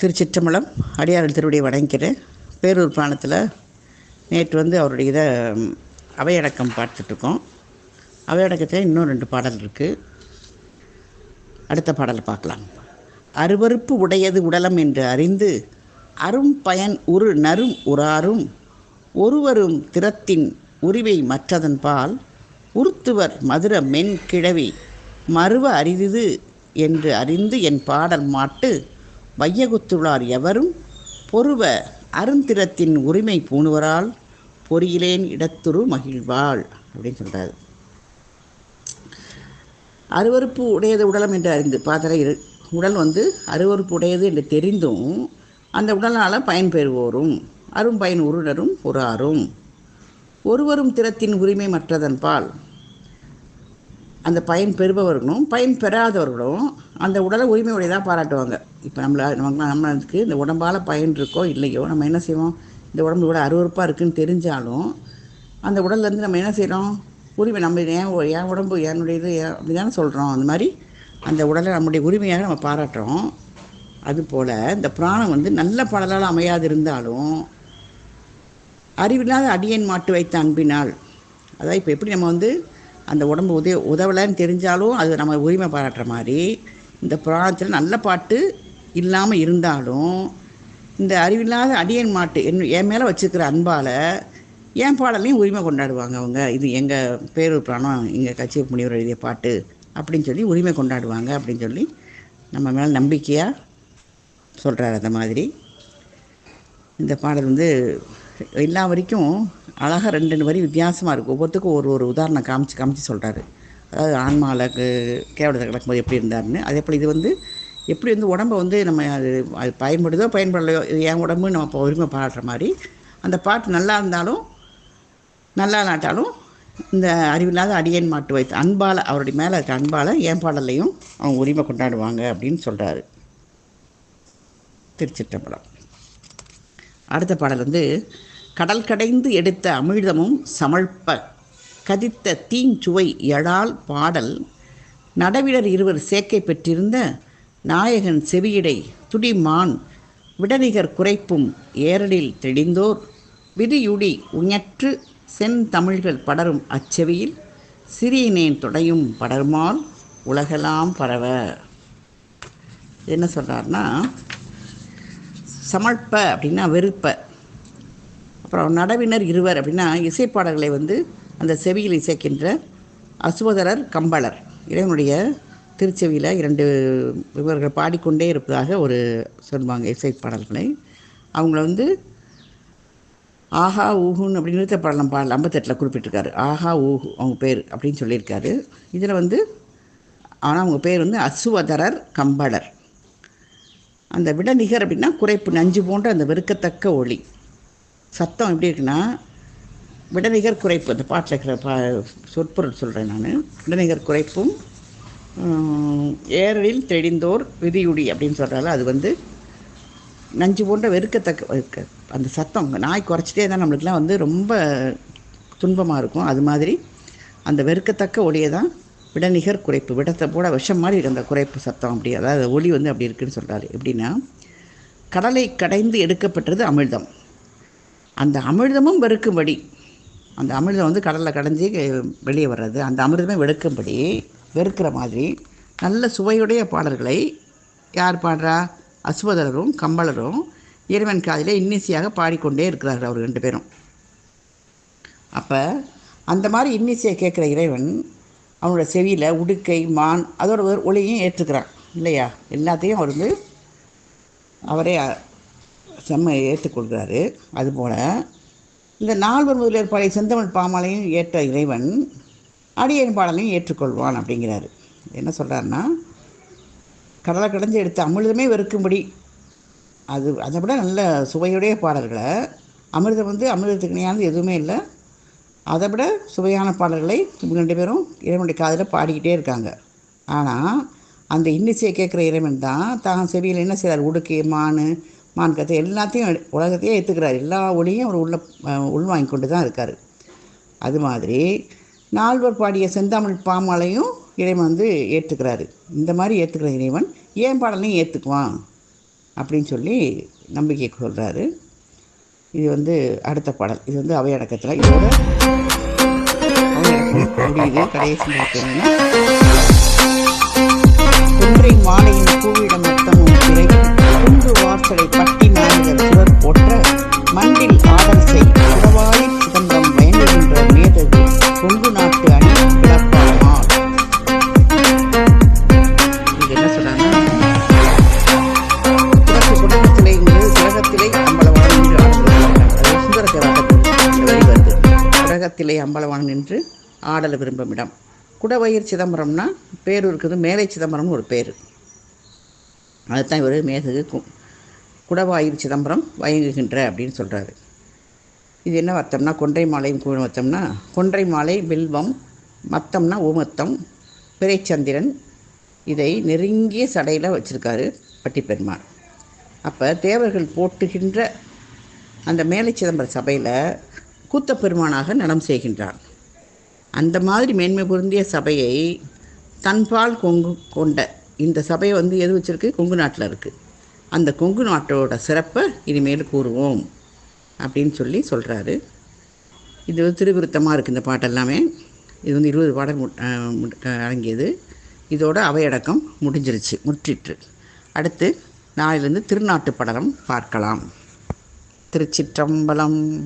திருச்சிற்றம்பலம் அடியார்கள் திருவடியை வணங்கிக்கிறேன். பேரூர் புராணத்தில் நேற்று வந்து அவருடைய இதை அவையடக்கம் பார்த்துட்ருக்கோம். அவையடக்கத்தில் இன்னும் ரெண்டு பாடல் இருக்குது அடுத்த பாடலை பார்க்கலாம். அருவருப்பு உடையது உடலம் என்று அறிந்து அரும் பயன் உரு நரும் உறாரும் ஒருவரும் திறத்தின் உரிவை மற்றதன் பால் உருத்துவர் மதுர மென் கிழவி மறுவ அரிது என்று அறிந்து என் பாடல் மாட்டு வையகுத்துள்ளார் எவரும் பொறுவ அருந்திரத்தின் உரிமை பூணுவரால் பொறியிலேன் இடத்துரு மகிழ்வாள் அப்படின்னு சொல்கிறாரு அருவருப்பு உடையது உடலம் என்று அறிந்து பாத்திரம் இரு உடல் வந்து அருவருப்பு உடையது என்று தெரிந்தும் அந்த உடலால் பயன்பெறுவோரும் அரும் பயன் உருடரும் உறாரும் ஒருவரும் திறத்தின் உரிமை மற்றதன்பால் அந்த பயன் பெறுபவர்களும் பயன் பெறாதவர்களும் அந்த உடலை உரிமை உடையதாக பாராட்டுவாங்க. இப்போ நம்மள நம்ம நம்மளுக்கு இந்த உடம்பால் பயன் இருக்கோ இல்லையோ நம்ம என்ன செய்வோம்? இந்த உடம்பு கூட அருவருப்பாக இருக்குன்னு தெரிஞ்சாலும் அந்த உடல்லேருந்து நம்ம என்ன செய்கிறோம் உரிமை நம்ம ஏன் என் உடம்பு என்னுடையது ஏன் அப்படி தானே சொல்கிறோம் அந்த மாதிரி அந்த உடலை நம்முடைய உரிமையாக நம்ம பாராட்டுறோம். அதுபோல் இந்த பிராணம் வந்து நல்ல பாடலால் அமையாது இருந்தாலும் அறிவில்லாத அடியேன் மாட்டு வைத்த அன்பினால் அதாவது இப்போ எப்படி நம்ம வந்து அந்த உடம்பு உதவி உதவலைன்னு தெரிஞ்சாலும் அது நம்ம உரிமை பாராட்டுற மாதிரி இந்த புராணத்தில் நல்ல பாட்டு இல்லாமல் இருந்தாலும் இந்த அறிவில்லாத அடியன் மாட்டு என் என் மேலே வச்சுருக்கிற அன்பால் என் பாடலையும் உரிமை கொண்டாடுவாங்க அவங்க. இது எங்கள் பேரூர் புராணம் எங்கள் கட்சி முனிவர் எழுதிய பாட்டு அப்படின்னு சொல்லி உரிமை கொண்டாடுவாங்க அப்படின்னு சொல்லி நம்ம மேலே நம்பிக்கையாக சொல்கிறார் அந்த மாதிரி. இந்த பாடல் வந்து எல்லா வரைக்கும் அழகாக ரெண்டு ரெண்டு வரி வித்தியாசமாக இருக்கும். ஒவ்வொருத்துக்கும் ஒரு ஒரு உதாரணம் காமிச்சு காமிச்சு சொல்கிறாரு அதாவது ஆன்மாவில் கேவலத்தை கிடக்கும்போது எப்படி இருந்தாருன்னு. அதே போல் இது வந்து எப்படி வந்து உடம்பை வந்து நம்ம அது அது பயன்படுதோ பயன்படலையோ இது என் உடம்பு நம்ம இப்போ உரிமை பாடுற மாதிரி அந்த பாட்டு நல்லா இருந்தாலும் நல்லா நாட்டாலும் இந்த அறிவில்லாத அடியன் மாட்டு வைத்து அன்பால் அவருடைய மேலே இருக்க அன்பால் என் பாடலையும் அவங்க உரிமை கொண்டாடுவாங்க அப்படின்னு சொல்கிறாரு திருச்சிற்றம்பலம். அடுத்த பாடல் வந்து கடல் கடைந்து எடுத்த அமிழ்தமும் சமழ்ப்ப கதித்த தீஞ்சுவை எழால் பாடல் நடவிடர் இருவர் சேர்க்கை பெற்றிருந்த நாயகன் செவியிடை துடிமான் விடநிகர் குறைப்பும் ஏரலில் தெளிந்தோர் விதியுடி உஞற்று செந்தமிழ்கள் படரும் அச்செவியில் சிறியினேன் துடையும் படருமால் உலகெல்லாம் பரவ. என்ன சொல்கிறாருன்னா சமழ்ப்ப அப்படின்னா வெறுப்ப. அப்புறம் நடவினர் இருவர் அப்படின்னா இசைப்பாடல்களை வந்து அந்த செவியில் இசைக்கின்ற அசுவதரர் கம்பளர். இறைவனுடைய திருச்செவியில் இரண்டு இவர்கள் பாடிக்கொண்டே இருப்பதாக ஒரு சொல்லுவாங்க இசைப்பாடல்களை அவங்கள வந்து ஆஹா ஊஹுன்னு அப்படின்னு நிறுத்த பாடலாம் பாடல் ஐம்பத்தெட்டில் குறிப்பிட்டிருக்காரு. ஆஹா ஊஹு அவங்க பேர் அப்படின்னு சொல்லியிருக்காரு. இதில் வந்து ஆனால் அவங்க பேர் வந்து அசுவதரர் கம்பளர். அந்த விடநிகர் அப்படின்னா குறைப்பு நஞ்சு போன்ற அந்த வெறுக்கத்தக்க ஒளி. சத்தம் எப்படி இருக்குன்னா விடநிகர் குறைப்பு அந்த பாட்டில் இருக்கிற பா சொற்பொருள் சொல்கிறேன் நான். விடநிகர் குறைப்பும் ஏரலில் தெளிந்தோர் விதியுடி அப்படின்னு சொல்கிறால அது வந்து நஞ்சு போன்ற வெறுக்கத்தக்க வெறுக்க அந்த சத்தம் நாய் குறைச்சிட்டே தான் நம்மளுக்குலாம் வந்து ரொம்ப துன்பமாக இருக்கும். அது மாதிரி அந்த வெறுக்கத்தக்க ஒளியை தான் விடநிகர் குறைப்பு விடத்தை போட விஷம் மாதிரி இருக்கு அந்த குறைப்பு சத்தம் அப்படி அதாவது ஒளி வந்து அப்படி இருக்குன்னு சொல்கிறாரு எப்படின்னா கடலை கடைந்து எடுக்கப்பட்டது அமிழ்தம். அந்த அமிர்தமும் வெறுக்கும்படி அந்த அமிர்தம் வந்து கடலில் கடைஞ்சி வெளியே வர்றது அந்த அமிர்தமே வெறுக்கும்படி வெறுக்கிற மாதிரி நல்ல சுவையுடைய பாடல்களை யார் பாடுறா? அசுவதரரும் கம்பளரும் இறைவன் காதிலே இன்னிசையாக பாடிக்கொண்டே இருக்கிறார்கள் அவர் ரெண்டு பேரும். அப்போ அந்த மாதிரி இன்னிசையை கேட்குற இறைவன் அவனோட செவியில் உடுக்கை மான் அதோட ஒரு ஒளியையும் ஏற்றுக்கிறான். இல்லையா? எல்லாத்தையும் அவர் வந்து அவரே செம்ம ஏற்றுக்கொள்கிறாரு. அதுபோல் இந்த நால்வர் முதலியர் பாடை செந்தமிழ் பாமாலையும் ஏற்ற இறைவன் அடியன் பாடலையும் ஏற்றுக்கொள்வான் அப்படிங்கிறாரு. என்ன சொல்கிறாருன்னா கடலை கடைஞ்சு எடுத்த அமிர்தமே வெறுக்கும்படி. அது அதை விட நல்ல சுவையுடைய பாடல்களை அமிர்தம் வந்து அமிர்தத்துக்கு இணையானது எதுவுமே இல்லை. அதை விட சுவையான பாடல்களை ரெண்டு பேரும் இறைவனுடைய காதில் பாடிக்கிட்டே இருக்காங்க. ஆனால் அந்த இன்னிசையை கேட்குற இறைவன் தான் தான் செவியில் என்ன செய்கிறார் உடுக்கு மான் மான் கத்தை எல்லாத்தையும் உலகத்தையே ஏற்றுக்கிறார் எல்லா ஒளியும் அவர் உள்ள உள்வாங்கி கொண்டு தான் இருக்கார். அது மாதிரி நால்வர் பாடிய செந்தாமல் பாமாலையும் இறைவன் வந்து ஏற்றுக்கிறாரு. இந்த மாதிரி ஏற்றுக்கிற இறைவன் ஏன் பாடலையும் ஏற்றுக்குவான் அப்படின்னு சொல்லி நம்பிக்கை சொல்கிறாரு இது வந்து அடுத்த பாடல். இது வந்து அவையடக்கத்தில் இதோட முடியுது கடைசி பார்த்தீங்கன்னா குன்றை மாலையின் பூவிடம் மொத்தமும் பிறகு குன்று வாசலை பட்டி நாயகர் சுவர் போற்ற மண்ணில் ஆடல் செய் குடவாய் சிதம்பரம் பயந்துகின்ற மேதகு கொங்கு நாள் உலகத்திலே அம்பலவான் நின்று ஆடல விரும்பும் இடம். குடவயிர் சிதம்பரம்னா பேர் இருக்குது மேலை சிதம்பரம்னு ஒரு பேர். அதுதான் இவர் மேதகு கு குடவாயிர் சிதம்பரம் வயங்குகின்ற அப்படின்னு சொல்கிறாரு இது என்ன வர்த்தம்னா கொன்றை மாலையும் கூட வர்த்தம்னா கொன்றை மாலை பில்வம் மத்தம்னா ஊமத்தம் பிறைச்சந்திரன் இதை நெருங்கிய சடையில் வச்சுருக்காரு பட்டிப்பெருமாள் அப்போ தேவர்கள் போட்டுகின்ற அந்த மேலை சிதம்பர சபையில் கூத்தப்பெருமானாக நலம் செய்கின்றார் அந்த மாதிரி மேன்மை பொருந்திய சபையை தன்பால் கொங்கு கொண்ட இந்த சபையை வந்து எது வச்சுருக்கு? கொங்கு நாட்டில் இருக்குது அந்த கொங்கு நாட்டோட சிறப்பை இனிமேல் கூறுவோம் அப்படின்னு சொல்லி சொல்கிறாரு இது வந்து திருவிருத்தமாக இருக்குது இந்த பாட்டெல்லாமே இது வந்து இருபது பாடல் மு- அடங்கியது. இதோட அவையடக்கம் முடிஞ்சிருச்சு முற்றிற்று. அடுத்து நாளிலிருந்து திருநாட்டு படலம் பார்க்கலாம். திருச்சிற்றம்பலம்